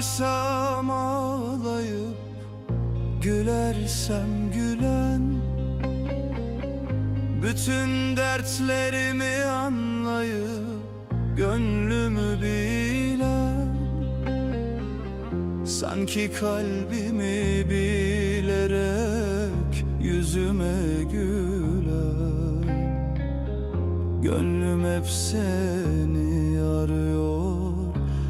Ağlarsam ağlayıp Gülersem gülen Bütün dertlerimi anlayıp Gönlümü bilen Sanki kalbimi bilerek Yüzüme güler Gönlüm hep seni arıyor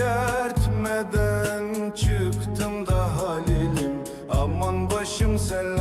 Çökertmeden çıktım da halilim. Aman başım selamet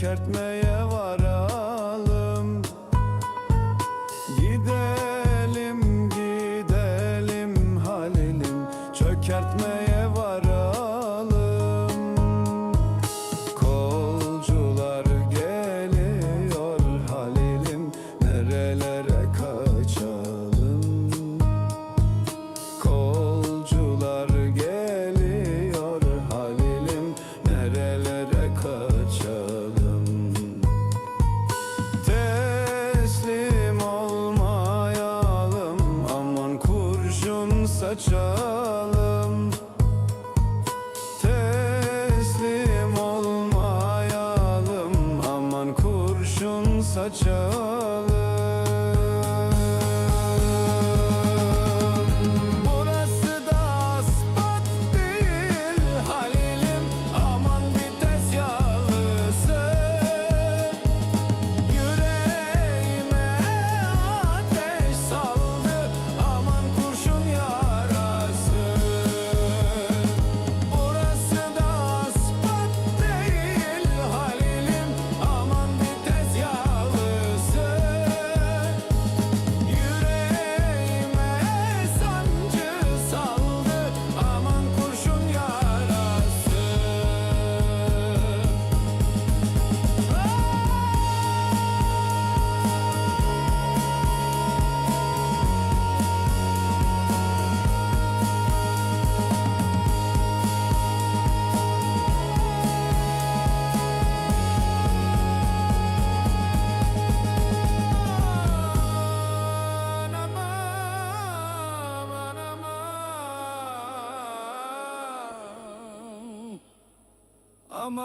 çökertmeye kurşun saçalım Teslim olmayalım. Aman kurşun saçalım aman